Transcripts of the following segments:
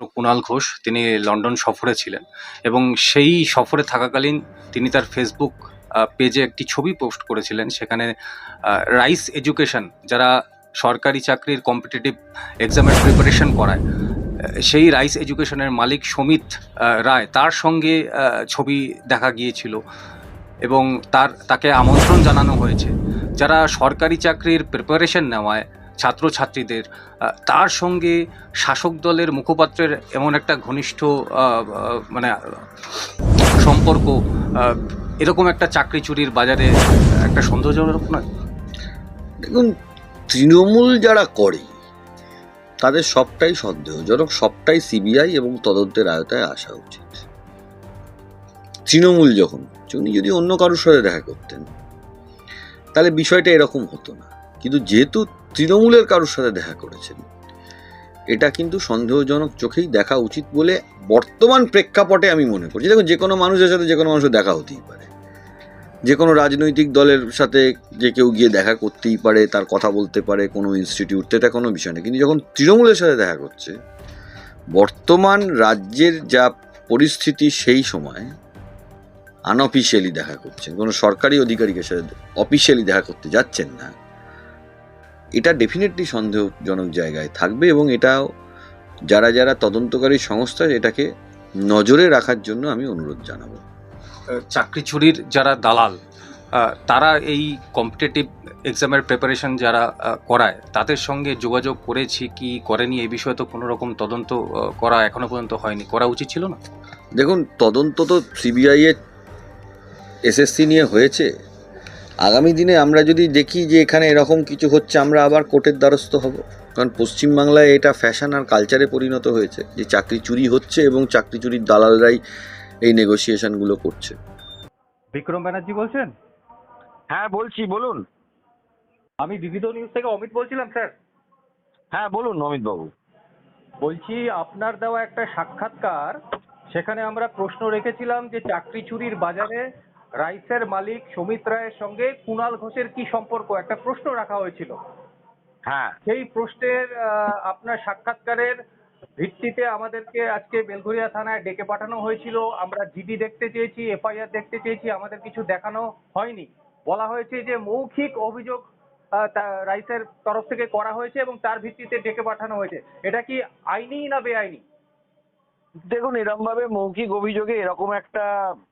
কুণাল ঘোষ, তিনি লন্ডন সফরে ছিলেন এবং সেই সফরে থাকাকালীন তিনি তার ফেসবুক পেজে একটি ছবি পোস্ট করেছিলেন। সেখানে রাইস এডুকেশন যারা সরকারি চাকরির কম্পিটিটিভ এক্সামের প্রিপারেশন করায় সেই রাইস এডুকেশনের মালিক সমিত রায় তার সঙ্গে ছবি দেখা গিয়েছিল এবং তার, তাকে আমন্ত্রণ জানানো হয়েছে। যারা সরকারি চাকরির প্রিপারেশন নেওয়ায় ছাত্রছাত্রীদের তার সঙ্গে শাসক দলের মুখপাত্রের এমন একটা ঘনিষ্ঠ মানে সম্পর্ক এরকম একটা চাকরি চুরির বাজারে একটা সন্দেহজনক নয়? দেখুন, তৃণমূল যারা করে, তাদের সবটাই সন্দেহজনক, সবটাই সিবিআই এবং তদন্তের আয়তায় আসা উচিত। তৃণমূল যখন, উনি যদি অন্য কারোর সাথে দেখা করতেন, তাহলে বিষয়টা এরকম হতো না। কিন্তু যেহেতু তৃণমূলের কারোর সাথে দেখা করেছেন, এটা কিন্তু সন্দেহজনক চোখেই দেখা উচিত বলে বর্তমান প্রেক্ষাপটে আমি মনে করছি। দেখুন যে কোনো মানুষের সাথে যে কোনো মানুষের দেখা হতেই পারে। যে কোনো রাজনৈতিক দলের সাথে যে কেউ গিয়ে দেখা করতেই পারে, তার কথা বলতে পারে, কোনো ইনস্টিটিউট এটা কোনো বিষয় না। কিন্তু যখন তৃণমূলের সাথে দেখা করছে, বর্তমান রাজ্যের যা পরিস্থিতি সেই সময় আনঅফিসিয়ালি দেখা করছেন। কোনো সরকারি অধিকারীকের সাথে অফিসিয়ালি দেখা করতে যাচ্ছেন না। এটা ডেফিনেটলি সন্দেহজনক জায়গায় থাকবে এবং এটাও যারা যারা তদন্তকারী সংস্থা এটাকে নজরে রাখার জন্য আমি অনুরোধ জানাব। চাকরি চুরির যারা দালাল তারা এই কম্পিটিটিভ এক্সামের প্রিপারেশন যারা করায় তাদের সঙ্গে যোগাযোগ করেছি কি করেনি এই বিষয়ে তো কোনো রকম তদন্ত করা এখনও পর্যন্ত হয়নি। করা উচিত ছিল না? দেখুন তদন্ত তো সিবিআই এর এসএসসি নিয়ে হয়েছে। আগামী দিনে আমরা যদি দেখি যে এখানে এরকম কিছু হচ্ছে আমরা আবার কোর্টের দ্বারস্থ হব। কারণ পশ্চিমবাংলায় এটা ফ্যাশন আর কালচারে পরিণত হয়েছে যে চাকরি চুরি হচ্ছে এবং চাকরি চুরির দালালরাই এই নেগোসিয়েশনগুলো করছে। বিক্রম ব্যানার্জি বলছেন? হ্যাঁ বলছি বলুন। আমি বিবিধ নিউজ থেকে অমিত বলছিলাম স্যার। হ্যাঁ বলুন অমিত বাবু বলছি আপনার দেওয়া একটা সাক্ষাৎকার সেখানে আমরা প্রশ্ন রেখেছিলাম যে চাকরি চুরির বাজারে রাইসের মালিক সমিত রায়ের সঙ্গে কুণাল ঘোষের কি সম্পর্ক? একটা প্রশ্ন রাখা হয়েছিল। হ্যাঁ। সেই প্রশ্নের আপনার সাক্ষাৎকারের ভিত্তিতে আমাদেরকে আজকে বেলঘরিয়া থানায় ডেকে পাঠানো হয়েছিল। আমরা জিডি দেখতে চেয়েছি এফআইআর দেখতে চেয়েছি আমাদের কিছু দেখানো হয়নি। বলা হয়েছে যে মৌখিক অভিযোগ রাইসের তরফ থেকে করা হয়েছে এবং তার ভিত্তিতে ডেকে পাঠানো হয়েছে। এটা কি আইনি না বেআইনি? দেখুন এরকম ভাবে মৌখিক অভিযোগে এরকম একটা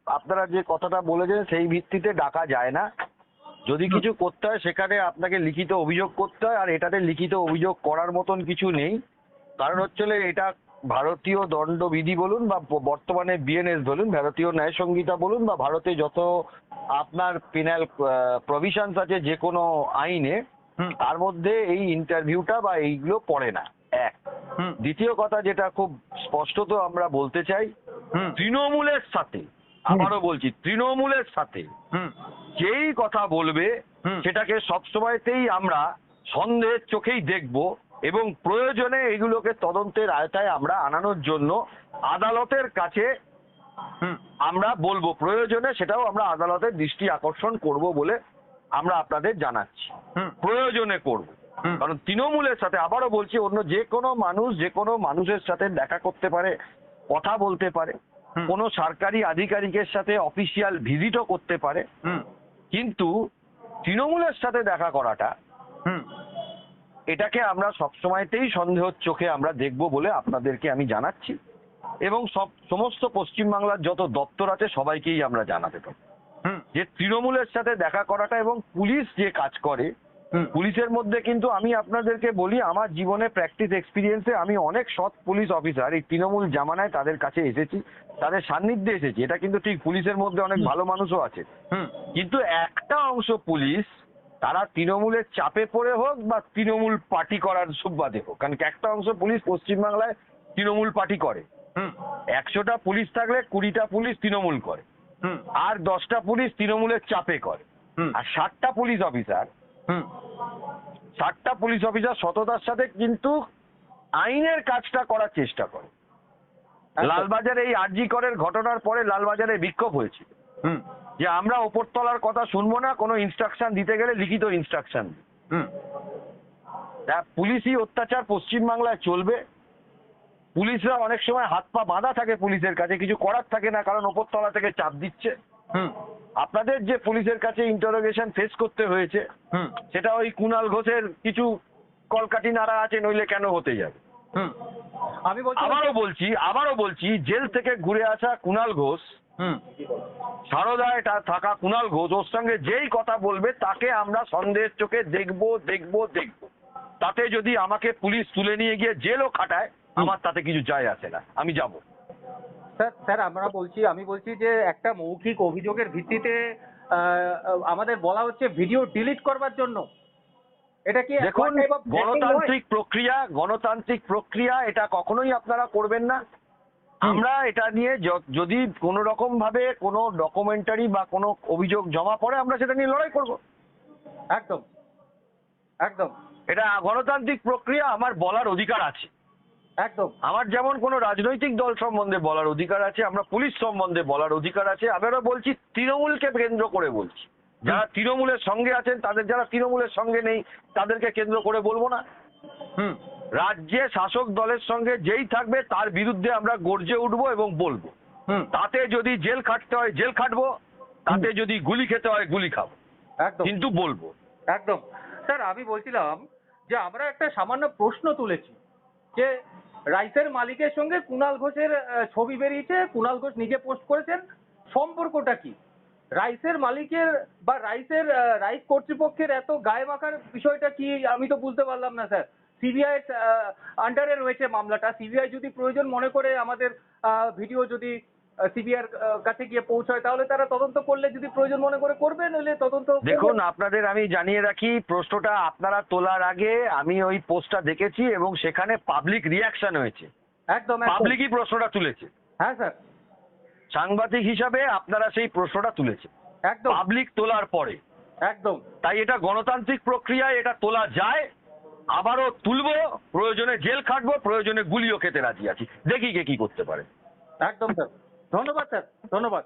আপনারা যে কথাটা বলেছেন সেই ভিত্তিতে ডাকা যায় না। যদি কিছু করতে হয় সেখানে আপনাকে লিখিত অভিযোগ করতে হয় আর এটাতে লিখিত অভিযোগ করার মতন কিছু নেই। কারণ হচ্ছে এটা ভারতীয় দণ্ডবিধি বলুন বা বর্তমানে বিএনএস বলুন ভারতীয় ন্যায় সংহিতা বলুন বা ভারতে যত আপনার পেনাল প্রভিশনস আছে যে কোনো আইনে তার মধ্যে এই ইন্টারভিউটা বা এইগুলো পড়ে না। এক। দ্বিতীয় কথা যেটা খুব স্পষ্টত আমরা বলতে চাই তৃণমূলের সাথে আবারও বলছি তৃণমূলের সাথে যেই কথা বলবে সেটাকে সবসময়তেই আমরা সন্দেহের চোখেই দেখব এবং প্রয়োজনে এগুলোকে তদন্তের আয়তায় আমরা আনানোর জন্য আদালতের কাছে আমরা বলব। প্রয়োজনে সেটাও আমরা আদালতের দৃষ্টি আকর্ষণ করব বলে আমরা আপনাদের জানাচ্ছি। প্রয়োজনে করব। কারণ তৃণমূলের সাথে আবারও বলছি অন্য যে কোনো মানুষ যে কোনো মানুষের সাথে দেখা করতে পারে কথা বলতে পারে। কোনো সরকারি আধিকারিকের সাথে অফিসিয়াল ভিজিটও করতে পারে। কিন্তু তৃণমূলের সাথে দেখা করাটা এটাকে আমরা সবসময়তেই সন্দেহর চোখে আমরা দেখব বলে আপনাদেরকে আমি জানাচ্ছি। এবং সব সমস্ত পশ্চিমবাংলার যত দপ্তর আছে সবাইকেই আমরা জানাতে পারি। যে তৃণমূলের সাথে দেখা করাটা এবং পুলিশ যে কাজ করে পুলিশের মধ্যে কিন্তু আমি আপনাদেরকে বলি আমার জীবনে প্র্যাকটিস এক্সপিরিয়েন্সে আমি অনেক সৎ পুলিশ অফিসার এই তৃণমূল জামানায় তাদের কাছে এসেছি তাদের সান্নিধ্যে এসেছি। এটা কিন্তু ঠিক পুলিশের মধ্যে অনেক ভালো মানুষও আছে। কিন্তু একটা অংশ পুলিশ তারা তৃণমূলের চাপে পড়ে হোক বা তৃণমূল পার্টি করার সুবাদে হোক কারণ একটা অংশ পুলিশ পশ্চিমবাংলায় তৃণমূল পার্টি করে। হুম। একশোটা পুলিশ থাকলে কুড়িটা পুলিশ তৃণমূল করে। আর দশটা পুলিশ তৃণমূলের চাপে করে। হুম। আর ষাটটা পুলিশ অফিসার হুম। ষাটটা পুলিশ অফিসার সততার সাথে কিন্তু আইনের কাজটা করার চেষ্টা করে। একদম। লালবাজারে এই আরজি করের ঘটনার পরে লালবাজারে বিক্ষোভ হয়েছিল। হুম। যে আমরা ওপরতলার কথা শুনব না কোনো ইনস্ট্রাকশন দিতে গেলে লিখিত ইনস্ট্রাকশন হুম। পুলিশি অত্যাচার পশ্চিমবাংলায় চলবে। পুলিশরা অনেক সময় হাত পা বাঁধা থাকে পুলিশের কাছে কিছু করার থাকে না কারণ ওপরতলা থেকে চাপ দিচ্ছে। আপনাদের যে পুলিশের কাছে ইন্টারোগেশন ফেস করতে হয়েছে সেটা ওই কুণাল ঘোষের কিছু কলকাঠি নাড়া আছে নইলে কেন হতে যাবে? আমি আবারও বলছি আবারও বলছি জেল থেকে ঘুরে আসা কুণাল ঘোষ হুম। সারদায় থাকা কুণাল ঘোষ ওর সঙ্গে যেই কথা বলবে তাকে আমরা সন্দেহের চোখে দেখব দেখব দেখব। তাতে যদি আমাকে পুলিশ তুলে নিয়ে গিয়ে জেলও খাটায় আমার তাতে কিছু যায় আসে না। আমি যাব। স্যার স্যার আমরা বলছি আমি বলছি যে একটা মৌখিক অভিযোগের ভিত্তিতে আমাদের বলা হচ্ছে ভিডিও ডিলিট করবার জন্য। এটা কি দেখুন? গণতান্ত্রিক প্রক্রিয়া গণতান্ত্রিক প্রক্রিয়া এটা কখনোই আপনারা করবেন না। আমরা এটা নিয়ে যদি কোনো রকম ভাবে কোনো ডকুমেন্টারি বা কোনো অভিযোগ জমা পড়ে আমরা সেটা নিয়ে লড়াই করব। একদম। একদম। এটা গণতান্ত্রিক প্রক্রিয়া আমার বলার অধিকার আছে। একদম। আমার যেমন কোনো রাজনৈতিক দল সম্বন্ধে বলার অধিকার আছে আমরা পুলিশ সম্বন্ধে বলার অধিকার আছে আবারও বলছি তৃণমূলকে কেন্দ্র করে বলছি। যারা তৃণমূলের সঙ্গে আছেন তাদের যারা তৃণমূলের সঙ্গে নেই তাদেরকে কেন্দ্র করে বলব না। হুম। রাজ্যে শাসক দলের সঙ্গে যেই থাকবে তার বিরুদ্ধে আমরা গর্জে উঠবো এবং বলব। হুম। তাতে যদি জেল খাটতে হয় জেল খাটবো তাতে যদি গুলি খেতে হয় গুলি খাব। একদম। কিন্তু বলব। একদম। স্যার আমি বলছিলাম যে আমরা একটা সামান্য প্রশ্ন তুলেছি যে রাইসের মালিকের সঙ্গে কুনাল ঘোষের ছবি বেরিয়েছে। কুনাল ঘোষ নিজে পোস্ট করেছেন। সম্পর্কটা কি? রাইসের মালিকের বা রাইসের রাইস কর্তৃপক্ষের এত গায়ে মাখার বিষয়টা কি? আমি তো বুঝতে পারলাম না, স্যার। সিবিআই আন্ডারে রয়েছে মামলাটা। সিবিআই যদি প্রয়োজন মনে করে আমাদের ভিডিও যদি সিবিআই কাছে গিয়ে পৌঁছায় তাহলে তারা তদন্ত করলে যদি প্রয়োজন মনে করে করবে নইলে তদন্ত দেখুন আপনাদের আমি জানিয়ে রাখি প্রশ্নটা আপনারা তোলার আগে আমি ওই পোস্টটা দেখেছি এবং সেখানে পাবলিক রিয়াকশন হয়েছে। একদম একদম। পাবলিকই প্রশ্নটা তুলেছে। হ্যাঁ স্যার। সাংবাদিক হিসাবে আপনারা সেই প্রশ্নটা তুলেছে একদম। পাবলিক তোলার পরে। একদম। তাই এটা গণতান্ত্রিক প্রক্রিয়ায় এটা তোলা যায়। আবারও তুলবো প্রয়োজনে জেল খাটবো প্রয়োজনে গুলিও খেতে রাজি আছি। দেখি কে কি করতে পারে। একদম স্যার। ধন্যবাদ স্যার ধন্যবাদ।